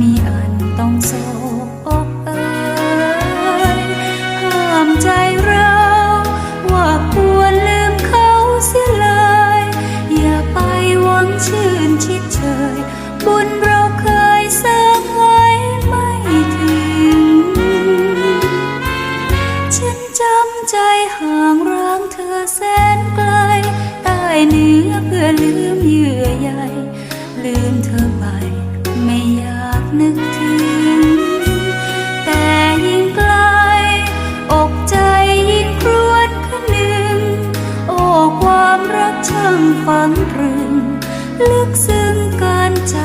มีอันต้องโศกอกเอ่ยห้ามใจเราว่าควรลืมเขาเสียเลย อย่าไปหวังชื่นชิดเชยบุญเราเคยสร้างไว้ไม่ถึง ฉันจำใจห่างร้างเธอแสนไกลใต้เนื้อเพื่อลืมเยื่อใยลืมเธอไป นึกถึง แต่ยิ่งไกล อกใจยิ่งครวนขึ้หนึ่งอ้ความรักช่างฝังตรึง ลึกซึ้งการใจ